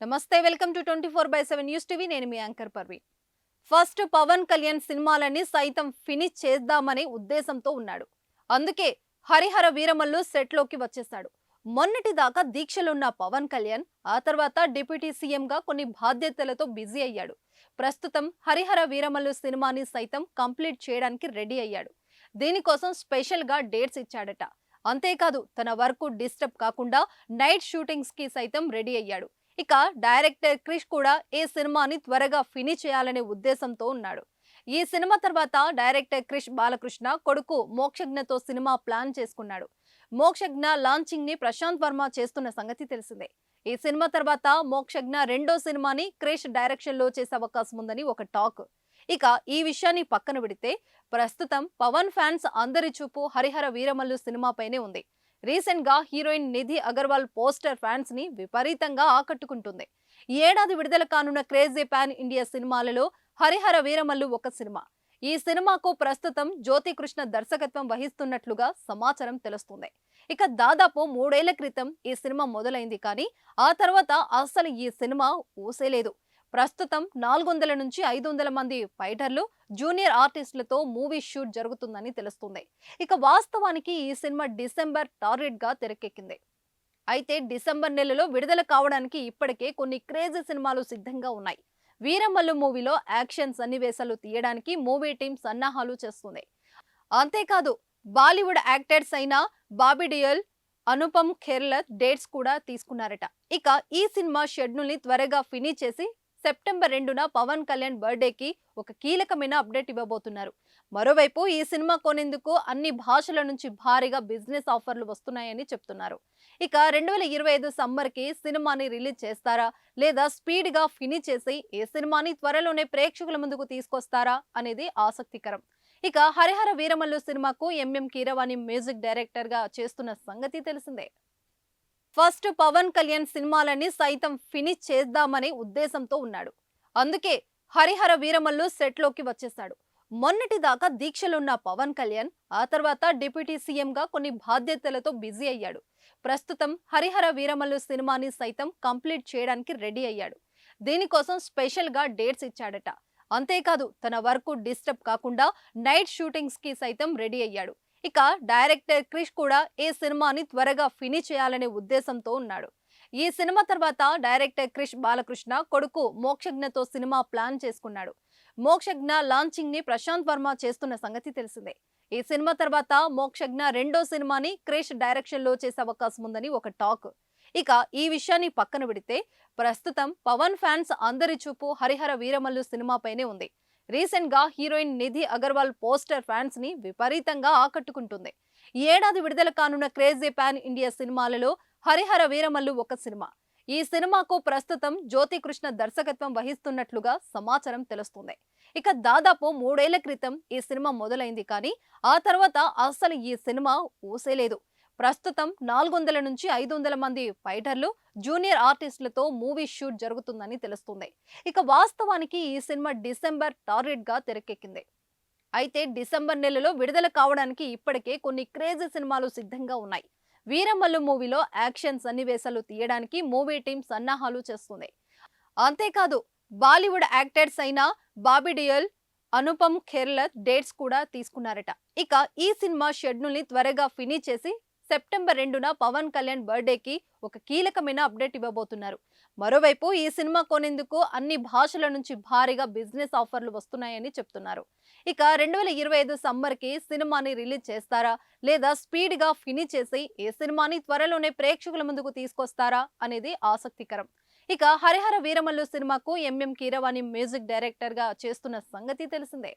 నమస్తే welcome to twenty four by seven news TV. నేను మీ యాంకర్ పర్వీన్ ఫస్ట్ పవన్ కళ్యాణ్ సినిమాలన్నీ సైతం ఫినిష్ చేద్దామనే ఉద్దేశంతో ఉన్నాడు. అందుకే హరిహర వీరమల్లు సెట్లోకి వచ్చేశాడు మొన్నటి దాకా దీక్షలున్న పవన్ కళ్యాణ్ ఆ తర్వాత డిప్యూటీ సీఎంగా కొన్ని బాధ్యతలతో బిజీ అయ్యాడు. ప్రస్తుతం హరిహర వీరమల్లు సినిమాని సైతం కంప్లీట్ చేయడానికి రెడీ అయ్యాడు. దీనికోసం స్పెషల్గా డేట్స్ ఇచ్చాడట. అంతేకాదు తన వర్క్ డిస్టర్బ్ కాకుండా నైట్ షూటింగ్స్కి సైతం రెడీ అయ్యాడు. ఇక డైరెక్టర్ క్రిష్ కూడా ఈ సినిమాని త్వరగా ఫినిష్ చేయాలనే ఉద్దేశంతో ఉన్నాడు. ఈ సినిమా తర్వాత డైరెక్టర్ క్రిష్ బాలకృష్ణ కొడుకు మోక్షజ్ఞతో సినిమా ప్లాన్ చేసుకున్నాడు. మోక్షజ్ఞ లాంచింగ్ని ప్రశాంత్ వర్మ చేస్తున్న సంగతి తెలిసిందే. ఈ సినిమా తర్వాత మోక్షజ్ఞ రెండో సినిమాని క్రిష్ డైరెక్షన్లో చేసే అవకాశం ఉందని ఒక టాక్. ఇక ఈ విషయాన్ని పక్కన పెడితే ప్రస్తుతం పవన్ ఫ్యాన్స్ అందరి చూపు హరిహర వీరమల్లు సినిమాపైనే ఉంది. రీసెంట్గా హీరోయిన్ నిధి అగర్వాల్ పోస్టర్ ఫ్యాన్స్ని విపరీతంగా ఆకట్టుకుంటుంది. ఈ ఏడాది విడుదల కానున్న క్రేజీ పాన్ ఇండియా సినిమాలలో హరిహర వీరమల్లు ఒక సినిమా. ఈ సినిమాకు ప్రస్తుతం జ్యోతి కృష్ణ దర్శకత్వం వహిస్తున్నట్లుగా సమాచారం తెలుస్తుంది. ఇక దాదాపు మూడేళ్ళ క్రితం ఈ సినిమా మొదలైంది కానీ ఆ తర్వాత అసలు ఈ సినిమా ఊసేలేదు. ప్రస్తుతం నాలుగు వందల నుంచి ఐదు వందల మంది ఫైటర్లు జూనియర్ ఆర్టిస్టులతో మూవీ షూట్ జరుగుతుందని తెలుస్తుంది. ఇక వాస్తవానికి ఈ సినిమా డిసెంబర్ టార్గెట్గా తెరకెక్కింది. అయితే డిసెంబర్ నెలలో విడుదల కావడానికి ఇప్పటికే కొన్ని క్రేజీ సినిమాలు సిద్ధంగా ఉన్నాయి. వీరమల్లు మూవీలో యాక్షన్ సన్నివేశాలు తీయడానికి మూవీ టీం సన్నాహాలు చేస్తుంది. అంతేకాదు బాలీవుడ్ యాక్టర్స్ అయిన బాబీ డియల్ అనుపమ్ ఖేర్ల డేట్స్ కూడా తీసుకున్నారట. ఇక ఈ సినిమా షెడ్యూల్ని త్వరగా ఫినిష్ చేసి సెప్టెంబర్ రెండున పవన్ కళ్యాణ్ బర్త్డేకి ఒక కీలకమైన అప్డేట్ ఇవ్వబోతున్నారు. మరోవైపు ఈ సినిమా కొనేందుకు అన్ని భాషల నుంచి భారీగా బిజినెస్ ఆఫర్లు వస్తున్నాయని చెప్తున్నారు. ఇక రెండు వేల ఇరవై ఐదు సమ్మర్కి సినిమాని రిలీజ్ చేస్తారా? లేదా స్పీడ్గా ఫినిష్ చేసి ఏ సినిమాని త్వరలోనే ప్రేక్షకుల ముందుకు తీసుకొస్తారా? అనేది ఆసక్తికరం. ఇక హరిహర వీరమల్లు సినిమాకు ఎంఎం కీరవాణి మ్యూజిక్ డైరెక్టర్గా చేస్తున్న సంగతి తెలిసిందే. ఫస్ట్ పవన్ కళ్యాణ్ సినిమాలని సైతం ఫినిష్ చేద్దామనే ఉద్దేశంతో ఉన్నాడు. అందుకే హరిహర వీరమల్లు సెట్లోకి వచ్చేశాడు. మొన్నటి దాకా దీక్షలున్న పవన్ కళ్యాణ్ ఆ తర్వాత డిప్యూటీ సీఎంగా కొన్ని బాధ్యతలతో బిజీ అయ్యాడు. ప్రస్తుతం హరిహర వీరమల్లు సినిమాని సైతం కంప్లీట్ చేయడానికి రెడీ అయ్యాడు. దీనికోసం స్పెషల్గా డేట్స్ ఇచ్చాడట. అంతేకాదు తన వర్క్ డిస్టర్బ్ కాకుండా నైట్ షూటింగ్స్కి సైతం రెడీ అయ్యాడు. ఇక డైరెక్టర్ క్రిష్ కూడా ఈ సినిమాని త్వరగా ఫినిష్ చేయాలనే ఉద్దేశంతో ఉన్నాడు. ఈ సినిమా తర్వాత డైరెక్టర్ క్రిష్ బాలకృష్ణ కొడుకు మోక్షజ్ఞతో సినిమా ప్లాన్ చేసుకున్నాడు. మోక్షజ్ఞ లాంచింగ్ని ప్రశాంత్ వర్మ చేస్తున్న సంగతి తెలిసిందే. ఈ సినిమా తర్వాత మోక్షజ్ఞ రెండో సినిమాని క్రిష్ డైరెక్షన్లో చేసే అవకాశం ఉందని ఒక టాక్. ఇక ఈ విషయాన్ని పక్కన పెడితే ప్రస్తుతం పవన్ ఫ్యాన్స్ అందరి చూపు హరిహర వీరమల్లు సినిమాపైనే ఉంది. రీసెంట్గా హీరోయిన్ నిధి అగర్వాల్ పోస్టర్ ఫ్యాన్స్ని విపరీతంగా ఆకట్టుకుంటుంది. ఈ ఏడాది విడుదల కానున్న క్రేజీ పాన్ ఇండియా సినిమాలలో హరిహర వీరమల్లు ఒక సినిమా. ఈ సినిమాకు ప్రస్తుతం జ్యోతి కృష్ణ దర్శకత్వం వహిస్తున్నట్లుగా సమాచారం తెలుస్తుంది. ఇక దాదాపు మూడేళ్ళ క్రితం ఈ సినిమా మొదలైంది కానీ ఆ తర్వాత అసలు ఈ సినిమా ఊసేలేదు. ప్రస్తుతం నాలుగు వందల నుంచి ఐదు వందల మంది ఫైటర్లు జూనియర్ ఆర్టిస్టులతో మూవీ షూట్ జరుగుతుందని తెలుస్తుంది. ఇక వాస్తవానికి ఈ సినిమా డిసెంబర్ టార్గెట్గా తెరకెక్కింది. అయితే డిసెంబర్ నెలలో విడుదల కావడానికి ఇప్పటికే కొన్ని క్రేజీ సినిమాలు సిద్ధంగా ఉన్నాయి. వీరమల్లు మూవీలో యాక్షన్ సన్నివేశాలు తీయడానికి మూవీ టీం సన్నాహాలు చేస్తుంది. అంతేకాదు బాలీవుడ్ యాక్టర్స్ అయిన బాబిడియల్ అనుపమ్ ఖేర్లత్ డేట్స్ కూడా తీసుకున్నారట. ఇక ఈ సినిమా షెడ్యూల్ని త్వరగా ఫినిష్ చేసి సెప్టెంబర్ రెండున పవన్ కళ్యాణ్ బర్త్డేకి ఒక కీలకమైన అప్డేట్ ఇవ్వబోతున్నారు. మరోవైపు ఈ సినిమా కొనేందుకు అన్ని భాషల నుంచి భారీగా బిజినెస్ ఆఫర్లు వస్తున్నాయని చెప్తున్నారు. ఇక రెండు వేల ఇరవై ఐదు సమ్మర్కి సినిమాని రిలీజ్ చేస్తారా? లేదా స్పీడ్గా ఫినిష్ చేసి ఏ సినిమాని త్వరలోనే ప్రేక్షకుల ముందుకు తీసుకొస్తారా? అనేది ఆసక్తికరం. ఇక హరిహర వీరమల్లు సినిమాకు ఎంఎం కీరవాణి మ్యూజిక్ డైరెక్టర్గా చేస్తున్న సంగతి తెలిసిందే.